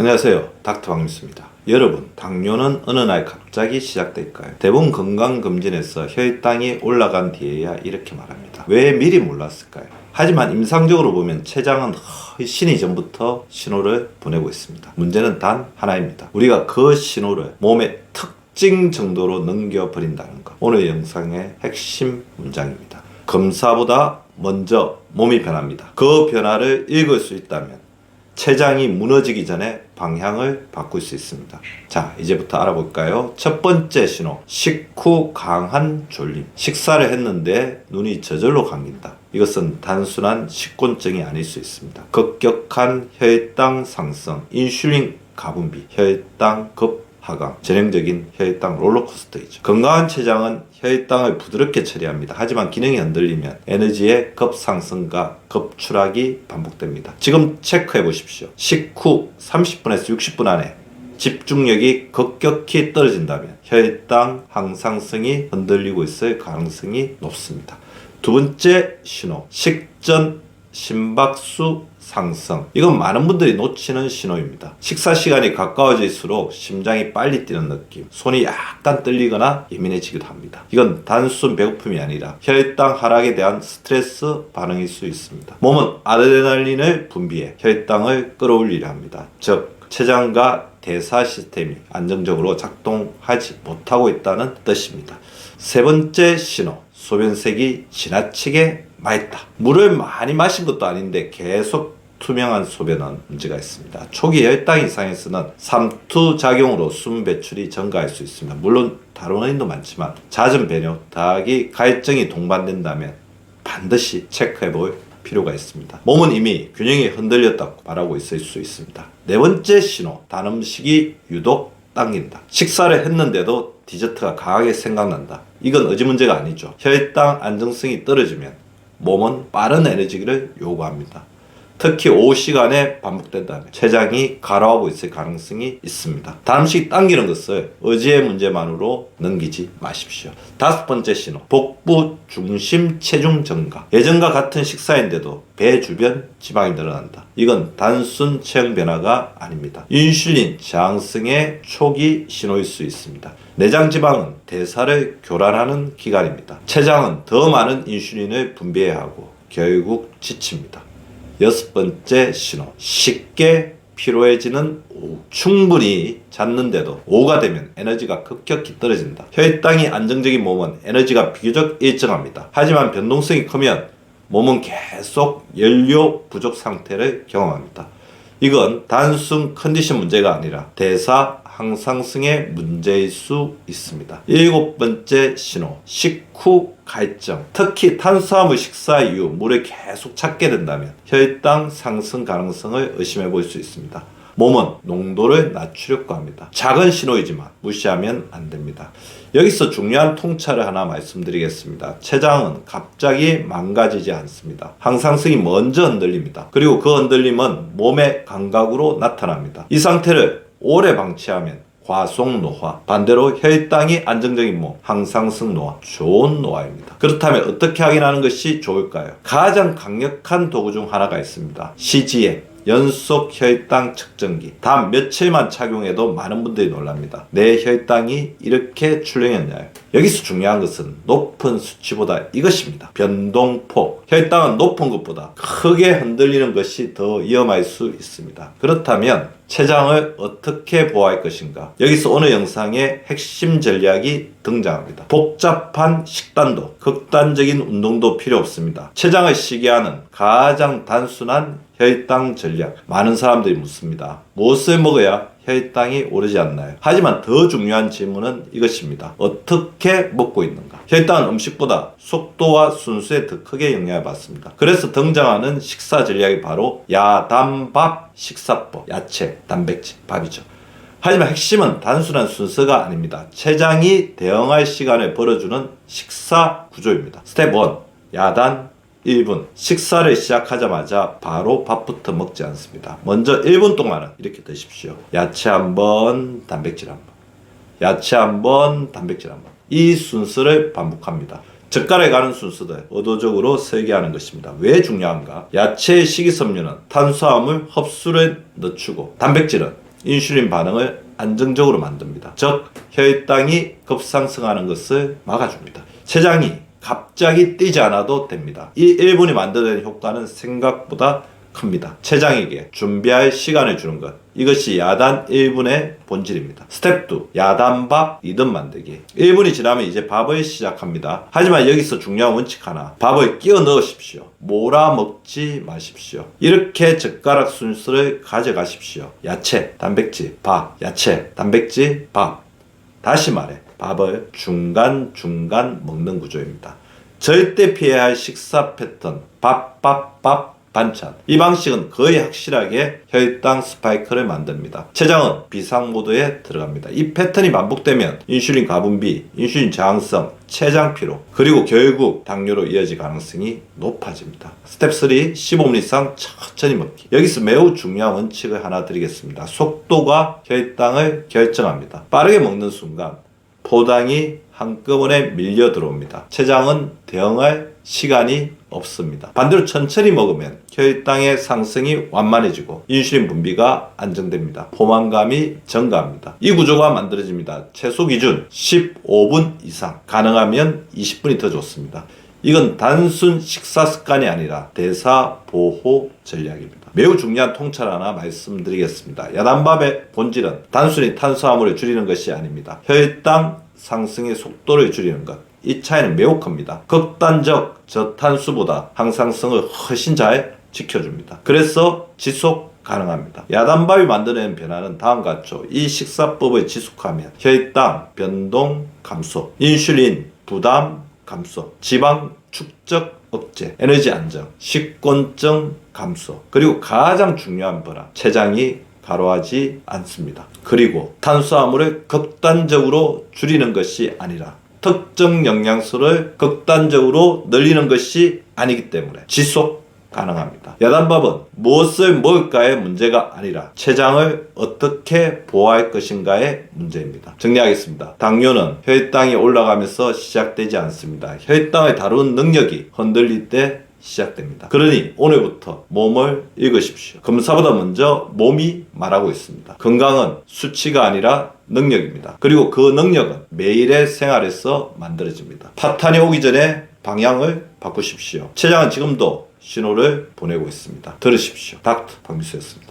안녕하세요. 닥터 박미수입니다. 여러분, 당뇨는 어느 날 갑자기 시작될까요? 대부분 건강검진에서 혈당이 올라간 뒤에야 이렇게 말합니다. 왜 미리 몰랐을까요? 하지만 임상적으로 보면 췌장은 훨씬 이전부터 신호를 보내고 있습니다. 문제는 단 하나입니다. 우리가 그 신호를 몸의 특징 정도로 넘겨버린다는 것. 오늘 영상의 핵심 문장입니다. 검사보다 먼저 몸이 변합니다. 그 변화를 읽을 수 있다면 췌장이 무너지기 전에 방향을 바꿀 수 있습니다. 자, 이제부터 알아볼까요? 첫 번째 신호. 식후 강한 졸림. 식사를 했는데 눈이 저절로 감긴다. 이것은 단순한 식곤증이 아닐 수 있습니다. 급격한 혈당 상승, 인슐린 가분비, 혈당 급 하강, 전형적인 혈당 롤러코스터이죠. 건강한 췌장은 혈당을 부드럽게 처리합니다. 하지만 기능이 흔들리면 에너지의 급상승과 급추락이 반복됩니다. 지금 체크해 보십시오. 식후 30분에서 60분 안에 집중력이 급격히 떨어진다면 혈당 항상성이 흔들리고 있을 가능성이 높습니다. 두 번째 신호, 식전 심박수 상승. 이건 많은 분들이 놓치는 신호입니다. 식사 시간이 가까워질수록 심장이 빨리 뛰는 느낌, 손이 약간 떨리거나 예민해지기도 합니다. 이건 단순 배고픔이 아니라 혈당 하락에 대한 스트레스 반응일 수 있습니다. 몸은 아드레날린을 분비해 혈당을 끌어올리려 합니다. 즉, 췌장과 대사 시스템이 안정적으로 작동하지 못하고 있다는 뜻입니다. 세 번째 신호, 소변색이 지나치게 맑다. 물을 많이 마신 것도 아닌데 계속 투명한 소변은 문제가 있습니다. 초기 혈당 이상에서는 삼투 작용으로 숨 배출이 증가할 수 있습니다. 물론 다른 원인도 많지만 잦은 배뇨, 다하기 갈증이 동반된다면 반드시 체크해 볼 필요가 있습니다. 몸은 이미 균형이 흔들렸다고 말하고 있을 수 있습니다. 네 번째 신호, 단 음식이 유독 당긴다. 식사를 했는데도 디저트가 강하게 생각난다. 이건 의지 문제가 아니죠. 혈당 안정성이 떨어지면 몸은 빠른 에너지를 요구합니다. 특히 오후 시간에 반복된다면 췌장이 가라앉고 있을 가능성이 있습니다. 단음식 당기는 것을 의지의 문제만으로 넘기지 마십시오. 다섯 번째 신호, 복부 중심 체중 증가. 예전과 같은 식사인데도 배 주변 지방이 늘어난다. 이건 단순 체형 변화가 아닙니다. 인슐린 저항성의 초기 신호일 수 있습니다. 내장 지방은 대사를 교란하는 기관입니다. 췌장은 더 많은 인슐린을 분비해야 하고 결국 지칩니다. 여섯 번째 신호. 쉽게 피로해지는 오후. 충분히 잤는데도 오후가 되면 에너지가 급격히 떨어진다. 혈당이 안정적인 몸은 에너지가 비교적 일정합니다. 하지만 변동성이 크면 몸은 계속 연료 부족 상태를 경험합니다. 이건 단순 컨디션 문제가 아니라 대사 항상성의 문제일 수 있습니다. 일곱 번째 신호, 식후 갈증. 특히 탄수화물 식사 이후 물을 계속 찾게 된다면 혈당 상승 가능성을 의심해 볼 수 있습니다. 몸은 농도를 낮추려고 합니다. 작은 신호이지만 무시하면 안 됩니다. 여기서 중요한 통찰을 하나 말씀드리겠습니다. 췌장은 갑자기 망가지지 않습니다. 항상성이 먼저 흔들립니다. 그리고 그 흔들림은 몸의 감각으로 나타납니다. 이 상태를 오래 방치하면 과속 노화, 반대로 혈당이 안정적인 몸, 항상성 노화, 좋은 노화입니다. 그렇다면 어떻게 확인하는 것이 좋을까요? 가장 강력한 도구 중 하나가 있습니다. CGM, 연속 혈당 측정기. 단 며칠만 착용해도 많은 분들이 놀랍니다. 내 혈당이 이렇게 출렁였나요? 여기서 중요한 것은 높은 수치보다 이것입니다. 변동폭. 혈당은 높은 것보다 크게 흔들리는 것이 더 위험할 수 있습니다. 그렇다면 췌장을 어떻게 보호할 것인가? 여기서 오늘 영상의 핵심 전략이 등장합니다. 복잡한 식단도, 극단적인 운동도 필요 없습니다. 췌장을 쉬게 하는 가장 단순한 혈당 전략. 많은 사람들이 묻습니다. 무엇을 먹어야 혈당이 오르지 않나요? 하지만 더 중요한 질문은 이것입니다. 어떻게 먹고 있는가? 혈당은 음식보다 속도와 순수에 더 크게 영향을 받습니다. 그래서 등장하는 식사 전략이 바로 야단밥 식사법, 야채, 단백질, 밥이죠. 하지만 핵심은 단순한 순서가 아닙니다. 췌장이 대응할 시간을 벌어주는 식사 구조입니다. 스텝 1. 야단 1분. 식사를 시작하자마자 바로 밥부터 먹지 않습니다. 먼저 1분 동안은 이렇게 드십시오. 야채 한 번, 단백질 한 번. 야채 한 번, 단백질 한 번. 이 순서를 반복합니다. 젓갈에 가는 순서들 의도적으로 설계하는 것입니다. 왜 중요한가? 야채의 식이섬유는 탄수화물 흡수를 늦추고 단백질은 인슐린 반응을 안정적으로 만듭니다. 즉 혈당이 급상승하는 것을 막아줍니다. 췌장이 갑자기 뛰지 않아도 됩니다. 이 1분이 만들어낸 효과는 생각보다 큽니다. 췌장에게 준비할 시간을 주는 것. 이것이 야단 1분의 본질입니다. 스텝 2. 야단밥 2등 만들기. 1분이 지나면 이제 밥을 시작합니다. 하지만 여기서 중요한 원칙 하나. 밥을 끼워 넣으십시오. 몰아 먹지 마십시오. 이렇게 젓가락 순서를 가져가십시오. 야채, 단백질, 밥, 야채, 단백질, 밥. 다시 말해 밥을 중간중간 먹는 구조입니다. 절대 피해야 할 식사 패턴 밥, 밥, 밥, 반찬 이 방식은 거의 확실하게 혈당 스파이크를 만듭니다. 췌장은 비상 모드에 들어갑니다. 이 패턴이 반복되면 인슐린 가분비, 인슐린 저항성, 췌장 피로 그리고 결국 당뇨로 이어질 가능성이 높아집니다. 스텝 3 15분 이상 천천히 먹기 여기서 매우 중요한 원칙을 하나 드리겠습니다. 속도가 혈당을 결정합니다. 빠르게 먹는 순간 포당이 한꺼번에 밀려 들어옵니다. 췌장은 대응할 시간이 없습니다. 반대로 천천히 먹으면 혈당의 상승이 완만해지고 인슐린 분비가 안정됩니다. 포만감이 증가합니다. 이 구조가 만들어집니다. 최소 기준 15분 이상, 가능하면 20분이 더 좋습니다. 이건 단순 식사 습관이 아니라 대사 보호 전략입니다. 매우 중요한 통찰 하나 말씀드리겠습니다. 야단밥의 본질은 단순히 탄수화물을 줄이는 것이 아닙니다. 혈당 상승의 속도를 줄이는 것. 이 차이는 매우 큽니다. 극단적 저탄수보다 항상성을 훨씬 잘 지켜줍니다. 그래서 지속 가능합니다. 야단밥이 만들어낸 변화는 다음과 같죠. 이 식사법을 지속하면 혈당 변동 감소, 인슐린 부담 감소, 지방 축적 억제, 에너지 안정, 식곤증 감소, 그리고 가장 중요한 변화, 췌장이 가로하지 않습니다. 그리고 탄수화물을 극단적으로 줄이는 것이 아니라 특정 영양소를 극단적으로 늘리는 것이 아니기 때문에 지속 가능합니다. 야단밥은 무엇을 먹을까의 문제가 아니라 췌장을 어떻게 보호할 것인가의 문제입니다. 정리하겠습니다. 당뇨는 혈당이 올라가면서 시작되지 않습니다. 혈당을 다루는 능력이 흔들릴 때 시작됩니다. 그러니 오늘부터 몸을 읽으십시오. 검사보다 먼저 몸이 말하고 있습니다. 건강은 수치가 아니라 능력입니다. 그리고 그 능력은 매일의 생활에서 만들어집니다. 파탄이 오기 전에 방향을 바꾸십시오. 체장은 지금도 신호를 보내고 있습니다. 들으십시오. 닥터 박미수였습니다.